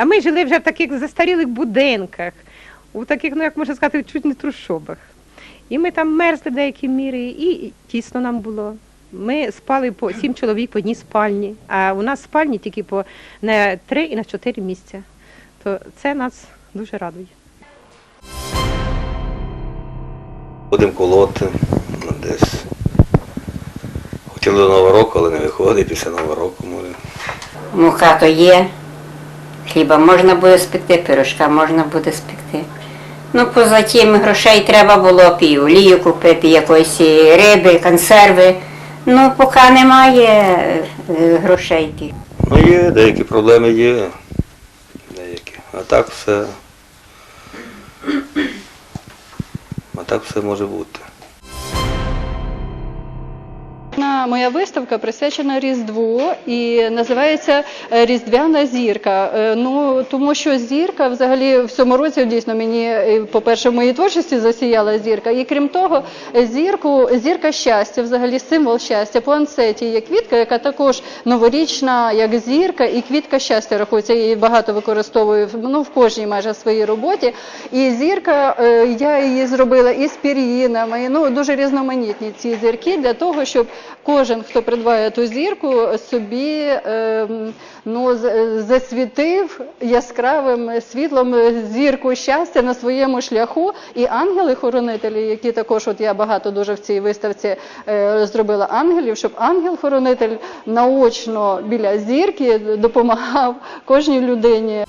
А ми жили вже в таких застарілих будинках, у таких, ну як можна сказати, чуть не трущобах. І ми там мерзли в деякі міри, і тісно нам було. Ми спали по сім чоловік по одній спальні, а у нас спальні тільки по на три і на чотири місця. То це нас дуже радує. Будемо колоти ну, десь. Хотіли до Нового року, але не виходить після Нового року може. Мука то є, хліба можна буде спекти, пирожка можна буде спекти. Ну, поза тим грошей треба було б і олію купити, якоїсь риби, консерви. Ну, поки немає е, грошей. Ну є, деякі проблеми є. Деякі. А так все. А так все може бути. Моя виставка присвячена Різдву і називається е, Різдвяна зірка. Е, Ну тому що зірка взагалі в цьому році дійсно мені, е, по-перше, в моїй творчості засіяла зірка. І крім того, зірку, зірка щастя, взагалі символ щастя. По ансеті є квітка, яка також новорічна, як зірка, і квітка щастя рахується. Її багато використовую ну, в кожній майже своїй роботі. І зірка, я її зробила із пір'їнами. Ну дуже різноманітні ці зірки для того, щоб кожен, хто придбає ту зірку, собі ем, ну, засвітив яскравим світлом зірку щастя на своєму шляху. І ангели-хоронителі, які також, от я багато дуже в цій виставці е, зробила ангелів, щоб ангел-хоронитель наочно біля зірки допомагав кожній людині.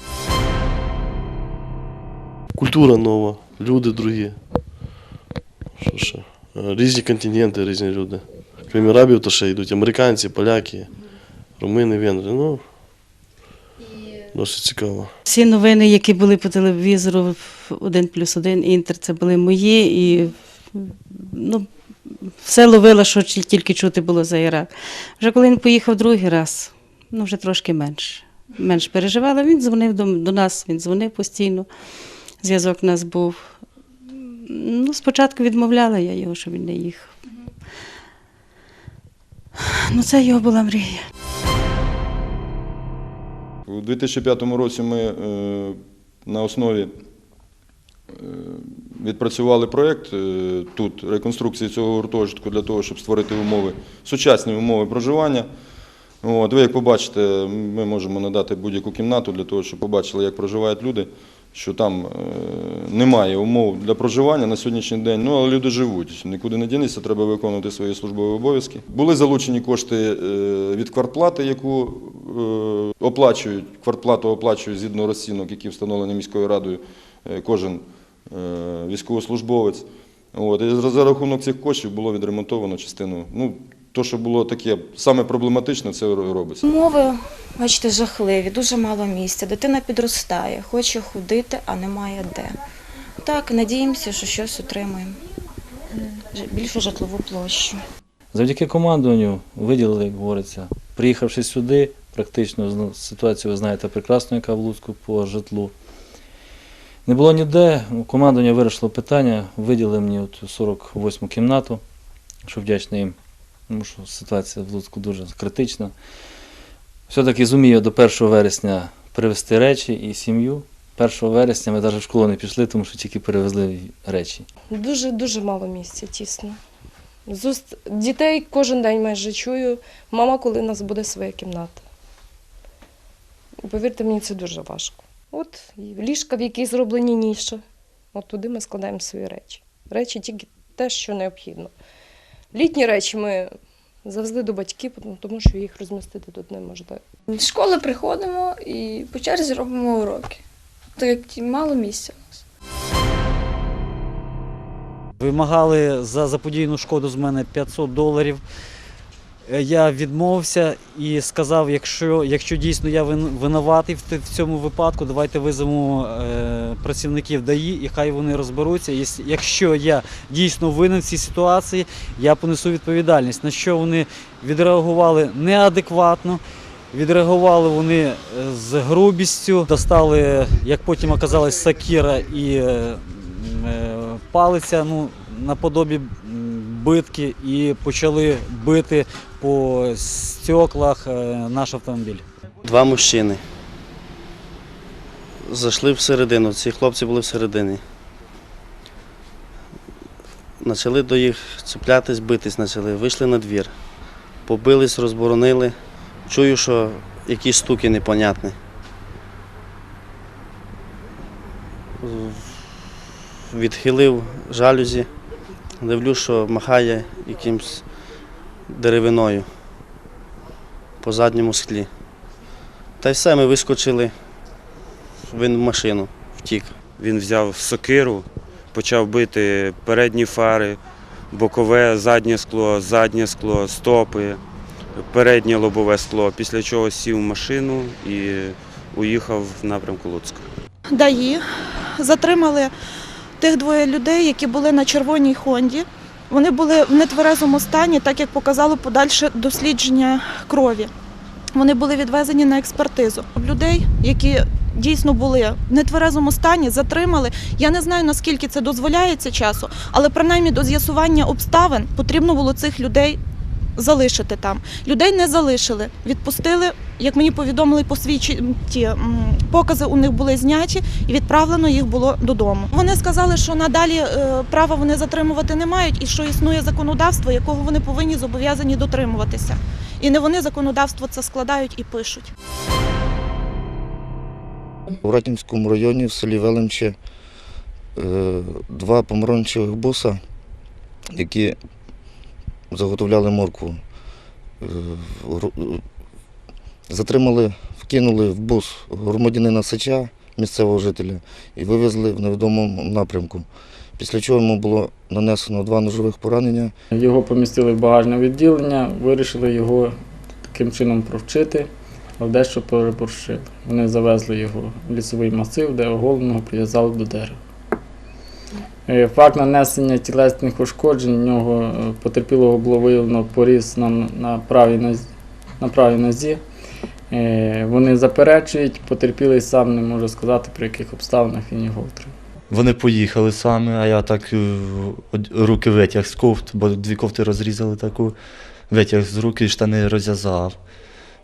Культура нова, люди другі. Що ще? Е, Різні континенти, різні люди. Крім арабів, то ще йдуть американці, поляки, румини, венгри. Ну, досить цікаво. Всі новини, які були по телевізору, один плюс один інтер, це були мої, і ну, все ловила, що тільки чути було за Ірак. Вже коли він поїхав другий раз, ну вже трошки менше. Менш переживала. Він дзвонив до, до нас, він дзвонив постійно. Зв'язок у нас був. Ну, спочатку відмовляла я його, що він не їхав. Ну, це його була мрія. У 2005 році ми е, на основі е, відпрацювали проєкт е, тут реконструкції цього гуртожитку для того, щоб створити умови, сучасні умови проживання. От, ви як побачите, ми можемо надати будь-яку кімнату для того, щоб побачили, як проживають люди, що там е, немає умов для проживання на сьогоднішній день, ну але люди живуть, нікуди не дінеться, треба виконувати свої службові обов'язки. Були залучені кошти е, від квартплати, яку е, оплачують, квартплату оплачують згідно розцінок, які встановлені міською радою кожен військовослужбовець. От, і за рахунок цих коштів було відремонтовано частину. Ну, то, що було таке саме проблематичне, це робиться. Умови, бачите, жахливі, дуже мало місця. Дитина підростає, хоче ходити, а немає де. Так, надіємося, що щось отримаємо. Більшу житлову площу. Завдяки командуванню виділили, як говориться, приїхавши сюди, практично ситуацію ви знаєте прекрасно, яка в Луцьку по житлу. Не було ніде, командування вирішило питання, виділили мені от 48 кімнату, що вдячний їм, тому що ситуація в Луцьку дуже критична. Все-таки зумію до 1 вересня привезти речі і сім'ю. 1 вересня ми навіть в школу не пішли, тому що тільки перевезли речі. Дуже дуже мало місця, тісно. З уст дітей кожен день майже чую, мама, коли у нас буде своя кімната. Повірте мені, це дуже важко. От ліжка, в якій зроблені ніші. От туди ми складаємо свої речі. Речі тільки те, що необхідно. Літні речі ми завезли до батьків, тому що їх розмістити тут неможливо. З школи приходимо і по черзі робимо уроки. Так як мало місця у нас. Вимагали за заподіяну шкоду з мене 500 доларів. Е, Я відмовився і сказав, якщо, якщо дійсно я винуватий в, цьому випадку, давайте визовемо е, працівників ДАІ і хай вони розберуться. Якщо я дійсно винен в цій ситуації, я понесу відповідальність. На що вони відреагували неадекватно. Відреагували вони е, з грубістю, достали, як потім оказалось, сакіра і палиця ну, наподобі битки і почали бити по стеклах е, наш автомобіль. Два мужчини. зайшли всередину, ці хлопці були всередині. Почали до їх чіплятись, битись почали, вийшли на двір. Побились, розборонили. Чую, що якісь стуки непонятні. Відхилив жалюзі, дивлюсь, що махає якимсь деревиною по задньому склі. Та й все, ми вискочили, він в машину втік. Він взяв сокиру, почав бити передні фари, бокове, заднє скло, заднє скло, стопи, переднє лобове скло, після чого сів в машину і уїхав в напрямку Луцька. ДАІ затримали тих двоє людей, які були на червоній Хонді. Вони були в нетверезому стані, так як показало подальше дослідження крові. Вони були відвезені на експертизу. Людей, які дійсно були в нетверезому стані, затримали. Я не знаю, наскільки це дозволяється часу, але принаймні до з'ясування обставин потрібно було цих людей залишити там. Людей не залишили, відпустили. Як мені повідомили, посвідчі покази у них були зняті і відправлено їх було додому. Вони сказали, що надалі е, права вони затримувати не мають, і що існує законодавство, якого вони повинні зобов'язані дотримуватися. І не вони законодавство це складають і пишуть. У Ратінському районі в селі Велемче е, два помаранчевих буса, які заготовляли моркву. Е, е, Затримали, вкинули в бус громадянина Сича, місцевого жителя, і вивезли в невідомому напрямку. Після чого йому було нанесено два ножових поранення. Його помістили в багажне відділення, вирішили його таким чином провчити, але дещо переборщили. Вони завезли його в лісовий масив, де оголеного прив'язали до дерева. Е, Факт нанесення тілесних ушкоджень у нього е, потерпілого було виявлено поріз на, на, правій нозі, на правій нозі. Е, Вони заперечують, потерпілий сам не може сказати, при яких обставинах він його отримав. Вони поїхали саме, а я так руки витяг з кофт, бо дві кофти розрізали таку. Витяг з руки, штани розв'язав.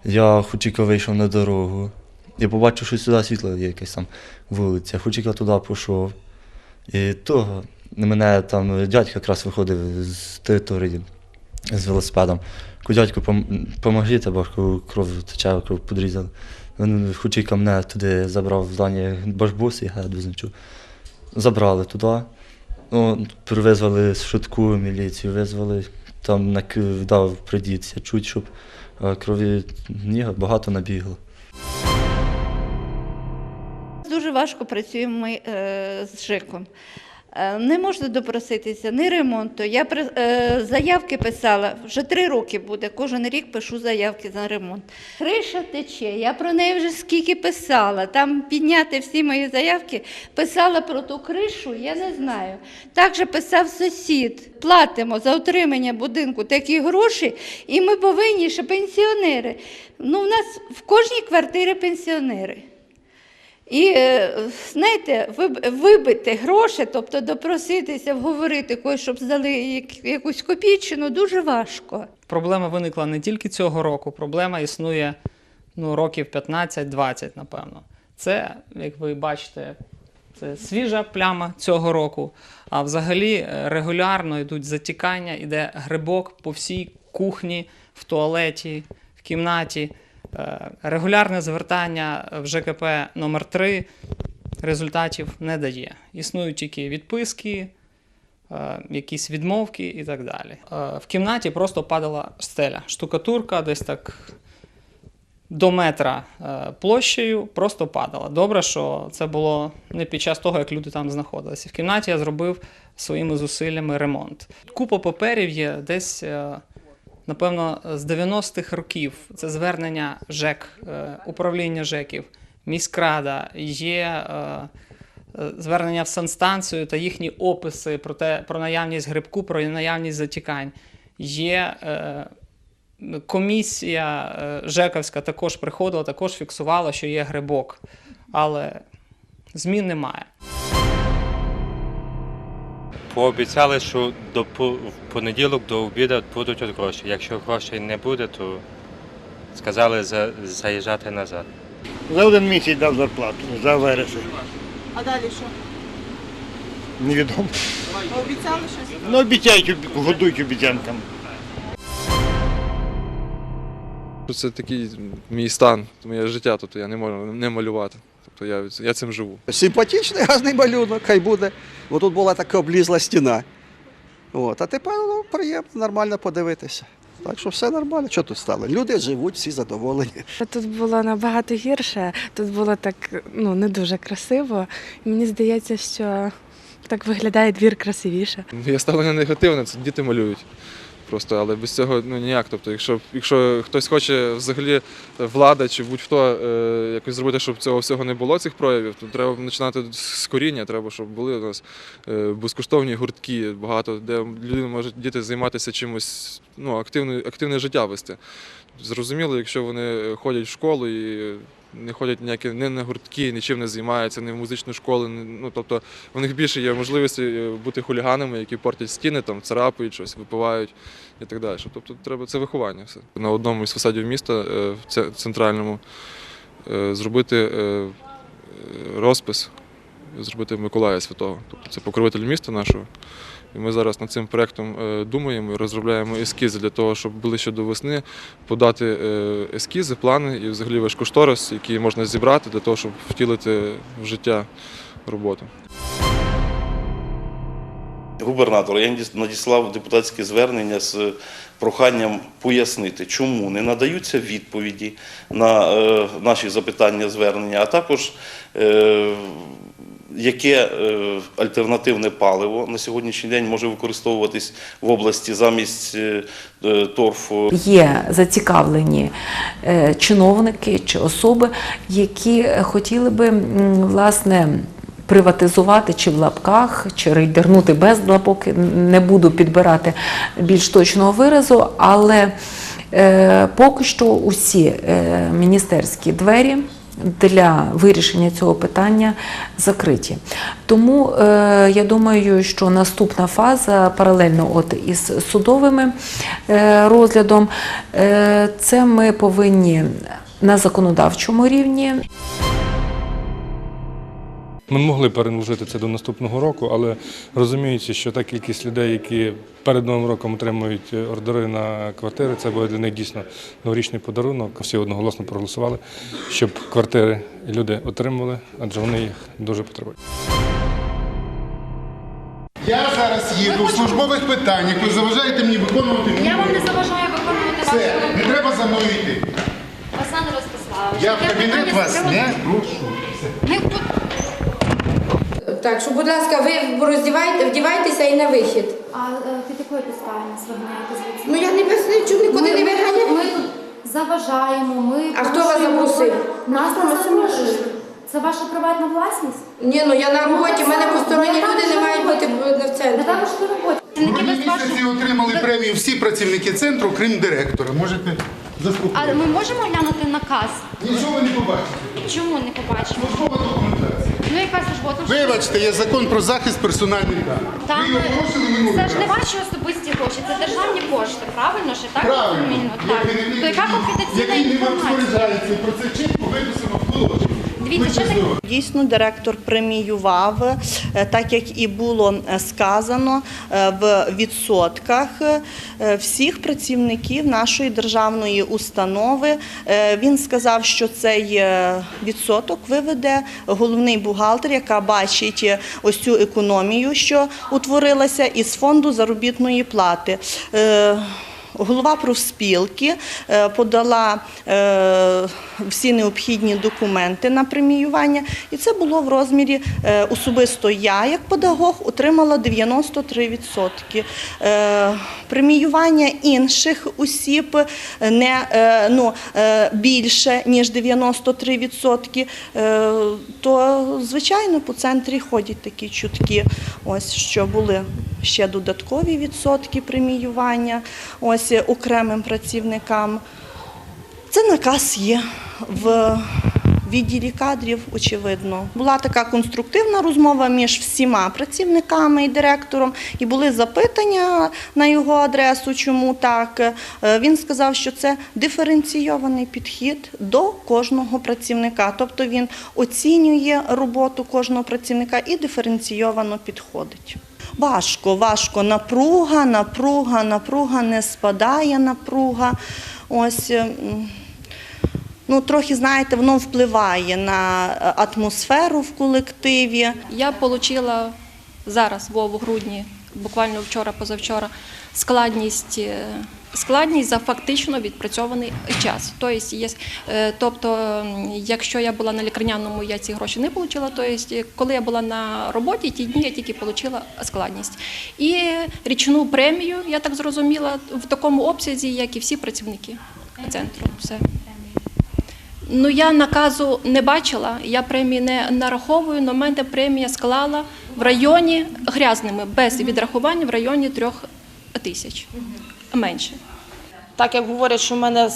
Я хутіко вийшов на дорогу. І побачив, що сюди світло якесь там вулиця. Хутіко туди пішов. І того мене там дядько якраз виходив з території з велосипедом. Кажу, дядьку, пом- поможіть, бо кров тече, кров подрізали. Він хутіко мене туди забрав в здання башбус, я визначу. Забрали туди. Ну, визвали швидку міліцію, визвали, там нак- дав придіться чуть, щоб е, крові багато набігло. Дуже важко працюємо ми е, з ЖЕКом. Е, Не можна допроситися ні ремонту. Я е, заявки писала, вже три роки буде, кожен рік пишу заявки на ремонт. Криша тече, я про неї вже скільки писала. Там підняти всі мої заявки, писала про ту кришу, я не знаю. Так же писав сусід. Платимо за утримання будинку такі гроші, і ми повинні, що пенсіонери. Ну, у нас в кожній квартирі пенсіонери. І е, знаєте, виб- вибити гроші, тобто допроситися, вговорити когось, щоб здали якусь копійчину, дуже важко. Проблема виникла не тільки цього року, проблема існує ну, років 15-20, напевно. Це, як ви бачите, це свіжа пляма цього року. А взагалі е, регулярно йдуть затікання, іде грибок по всій кухні, в туалеті, в кімнаті. Е, Регулярне звертання в ЖКП номер 3 результатів не дає. Існують тільки відписки, е, якісь відмовки і так далі. Е, В кімнаті просто падала стеля, штукатурка десь так до метра площею просто падала. Добре, що це було не під час того, як люди там знаходилися. В кімнаті я зробив своїми зусиллями ремонт. Купа паперів є десь. Напевно, з 90-х років це звернення ЖЕК, е, управління ЖЕКів, міськрада, є е, е, звернення в санстанцію та їхні описи про те, про наявність грибку, про наявність затікань. Є комісія ЖЕКовська також приходила, також фіксувала, що є грибок, але змін немає. Пообіцяли, що до в понеділок до обіду будуть от гроші. Якщо грошей не буде, то сказали за- заїжджати назад. За один місяць дав зарплату, за вересень. А далі що? Невідомо. Обіцяли щось? Ну, обіцяють, годують обіцянками. Це такий мій стан, моє життя, тобто я не можу не малювати. Тобто я, я цим живу. Симпатичний гарний малюнок, хай буде. Бо тут була така облізла стіна. От. А тепер ну, приємно, нормально подивитися. Так що все нормально. Що тут стало? Люди живуть, всі задоволені. Тут було набагато гірше, тут було так ну, не дуже красиво. І мені здається, що так виглядає двір красивіше. Я ставлення негативне, це діти малюють. Просто, але без цього ну ніяк. Тобто, якщо, якщо хтось хоче взагалі влада чи будь-хто е, якось зробити, щоб цього всього не було, цих проявів, то треба починати з коріння. Треба, щоб були у нас е, безкоштовні гуртки, багато, де люди можуть діти займатися чимось, ну, активне, активне життя вести. Зрозуміло, якщо вони ходять в школу і не ходять ніякі не на гуртки, нічим не займаються, не в музичну школу. Ну тобто в них більше є можливості е, бути хуліганами, які портять стіни, там царапають щось, випивають і так далі. Тобто треба це виховання. Все на одному із фасадів міста е, в центральному е, зробити розпис, зробити Миколая Святого. Тобто це покровитель міста нашого. І ми зараз над цим проєктом е, думаємо і розробляємо ескізи для того, щоб ближче до весни подати е, ескізи, плани і взагалі весь кошторис, який можна зібрати для того, щоб втілити в життя роботу. Губернатор, я надіслав депутатське звернення з проханням пояснити, чому не надаються відповіді на е, наші запитання звернення, а також яке е, альтернативне паливо на сьогоднішній день може використовуватись в області замість е, е, торфу. Є зацікавлені чиновники чи особи, які хотіли би власне. Приватизувати чи в лапках, чи рейдернути без лапок, не буду підбирати більш точного виразу, але поки що усі міністерські двері для вирішення цього питання закриті. Тому е, я думаю, що наступна фаза паралельно от із судовими е, розглядом, е, це ми повинні на законодавчому рівні. Ми могли переложити це до наступного року, але розуміючи, що та кількість людей, які перед новим роком отримують ордери на квартири, це буде для них дійсно новорічний подарунок. Всі одноголосно проголосували, щоб квартири люди отримували, адже вони їх дуже потребують. Я зараз їду в службових питаннях. Ви заважаєте мені виконувати мій Я вам не заважаю виконувати Все, вашу не треба за мною йти. Олександр Ростиславович. Я в кабінет вас не прошу. Тут Так, що, будь ласка, ви роздівайте, вдівайтеся і на вихід. А е, під якою підставою нас виганяєте звідси? Ну я не поясню, нікуди Ми- не ми виганяю. Ми тут заважаємо, ми А хто вас порушуємо- запросив? Нас не вас Це ваша приватна власність? Ні, ну я на роботі, в мене посторонні люди не мають бути в центрі. Ви також на роботі. Місяці отримали премію всі працівники центру, крім директора. Можете А заспокоїти. ми можемо глянути наказ? Нічого ви не побачите. Чому не побачимо? Службова документація. Ну яка служба? Там що? Вибачте, є закон про захист персональних даних. Там Ви його порушили минулий це ж не ваші особисті гроші, це державні кошти, правильно ж? Так Правильно. розумію? Є Так. керівник, То яка конфіденційна який не інформація? розпоряджається, про це чітко виписано в положенні. Дивіться, що таке? Дійсно, директор преміював, е, так як і було е, сказано, е, в відсотках всіх працівників нашої державної установи. Він сказав, що цей відсоток виведе головний бухгалтер, яка бачить ось цю економію, що утворилася із фонду заробітної плати. Голова профспілки е, подала е, всі необхідні документи на преміювання, і це було в розмірі е, особисто я, як педагог, отримала 93%. Е, Преміювання інших осіб не ну, більше ніж 93%, е, то звичайно по центрі ходять такі чутки, ось що були ще додаткові відсотки преміювання ось окремим працівникам. Це наказ є в відділі кадрів, очевидно. Була така конструктивна розмова між всіма працівниками і директором, і були запитання на його адресу, чому так. Е, Він сказав, що це диференційований підхід до кожного працівника. Тобто він оцінює роботу кожного працівника і диференційовано підходить. Важко, важко. Напруга, напруга, напруга, не спадає напруга. Ось. Ну, трохи, знаєте, воно впливає на е, атмосферу в колективі. Я отримала зараз, бо в грудні, буквально вчора, позавчора, складність. Складність за фактично відпрацьований час. Тобто, е, тобто, якщо я була на лікарняному, я ці гроші не отримала. Тобто, коли я була на роботі, ті дні я тільки отримала складність. І річну премію, я так зрозуміла, в такому обсязі, як і всі працівники центру. Ну я наказу не бачила, я премії не нараховую, але мене премія склала в районі грязними, без відрахування в районі трьох тисяч. Менше. Так як говорять, що в мене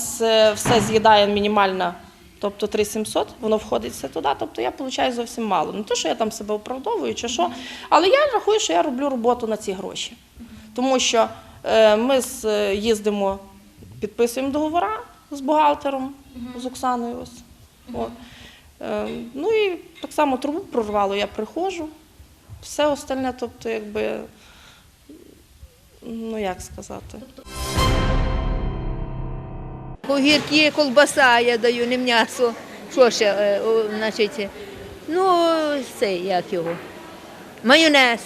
все з'їдає мінімальна, тобто 3700, воно входить все туди, тобто я получаю зовсім мало. Не то, що я там себе оправдовую чи що, але я рахую, що я роблю роботу на ці гроші. Тому що е, ми їздимо, підписуємо договори з бухгалтером, з Оксаною. Ось. От. Е, ну і так само трубу прорвало, я приходжу. Все остальне, тобто, якби, ну як сказати. Огірки, колбаса я даю, не м'ясо. Що ще, е, значить, ну, це, як його, майонез,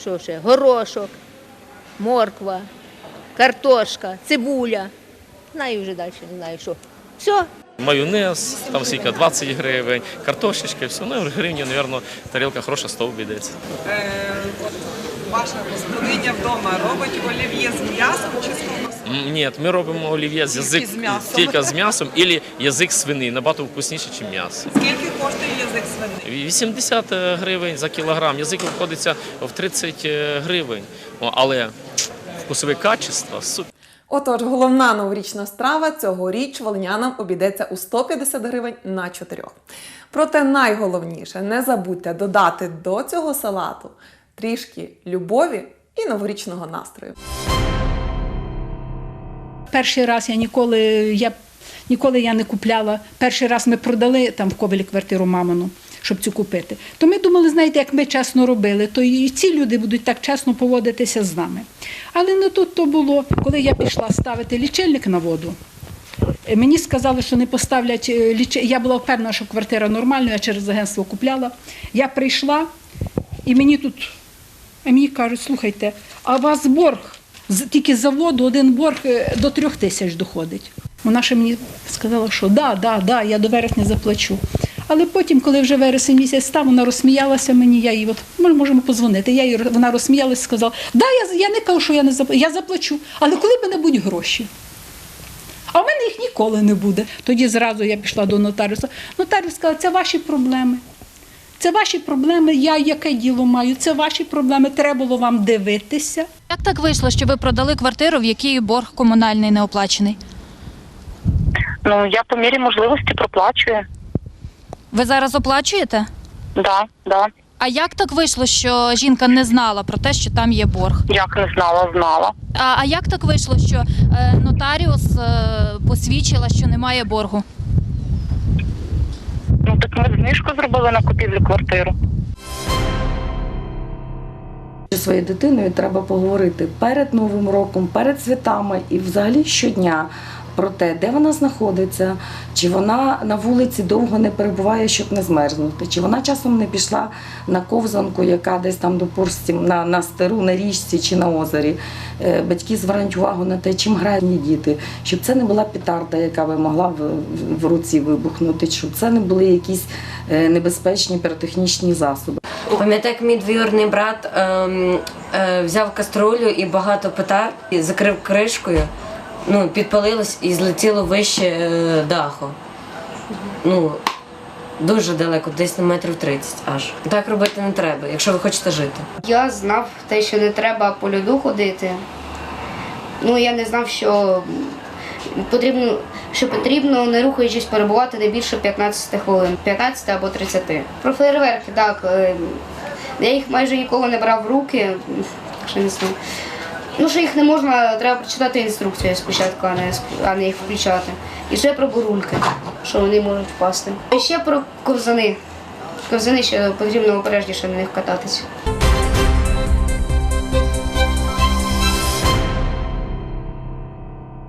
що ще, горошок, морква, картошка, цибуля. Знаю вже далі, не знаю що. Все, Майонез, там скільки 20 гривень, картошечка, все. Ну, гривні, мабуть, тарілка хороша 100 обійдеться. Е, ваша господиня вдома робить олів'є з м'ясом чи з ковбасою? Ні, ми робимо олів'є з язик з м'ясом. тільки з м'ясом, або язик свини, набагато вкусніше, ніж м'ясо. Скільки коштує язик свини? 80 гривень за кілограм. Язик обходиться в 30 гривень. Але вкусове качество супер. Отож, головна новорічна страва цьогоріч волинянам обійдеться у 150 гривень на чотирьох. Проте найголовніше не забудьте додати до цього салату трішки любові і новорічного настрою. Перший раз я ніколи, я, ніколи я не купляла. Перший раз ми продали там в Ковелі квартиру мамину, щоб цю купити. То ми думали, знаєте, як ми чесно робили, то і ці люди будуть так чесно поводитися з нами. Але не тут то було, коли я пішла ставити лічильник на воду. е, Мені сказали, що не поставлять е, лічильник. Я була впевнена, що квартира нормальна, я через агентство купляла. Я прийшла, і мені тут а мені кажуть, слухайте, а у вас борг тільки з заводу один борг е, до трьох тисяч доходить. Вона ще мені сказала, що да, да, да, я до вересня заплачу. Але потім, коли вже вересень місяць став, вона розсміялася мені, я їй от ми можемо позвонити. Я їй, вона розсміялася сказала, да, я, я не кажу, що я не заплачу, я заплачу, але коли мене будуть гроші. А в мене їх ніколи не буде. Тоді зразу я пішла до нотаріуса. Нотаріус сказав, це ваші проблеми. Це ваші проблеми, я яке діло маю, це ваші проблеми, треба було вам дивитися. Як так вийшло, що ви продали квартиру, в якій борг комунальний не оплачений? Ну, я по мірі можливості проплачую. Ви зараз оплачуєте? Да, да. А як так вийшло, що жінка не знала про те, що там є борг? Як не знала, знала. А, а як так вийшло, що е, нотаріус е, посвідчила, що немає боргу? Так ми знижку зробили на купівлю квартиру. Зі своєю дитиною треба поговорити перед Новим роком, перед святами і взагалі щодня про те, де вона знаходиться, чи вона на вулиці довго не перебуває, щоб не змерзнути, чи вона часом не пішла на ковзанку, яка десь там допустим, на, на стеру, на річці чи на озері. Е, Батьки звернуть увагу на те, чим грають діти, щоб це не була петарда, яка би могла в, в- руці вибухнути, щоб це не були якісь е, небезпечні піротехнічні засоби. Пам'ятаю, як мій двоюрідний брат ем, е, взяв каструлю і багато петард, і закрив кришкою, ну, підпалилось і злетіло вище е, даху. Ну, дуже далеко, десь на метрів 30 аж. Так робити не треба, якщо ви хочете жити. Я знав те, що не треба по льоду ходити. Ну, я не знав, що потрібно, що потрібно, не рухаючись, перебувати не більше 15 хвилин, 15 або 30. Про фейерверки, так. е, Я їх майже ніколи не брав в руки, що не знаю. Ну, що їх не можна, треба прочитати інструкцію спочатку, а не, а не їх включати. І ще про бурульки, що вони можуть впасти. І ще про ковзани. Ковзани ще потрібно обережніше на них кататися.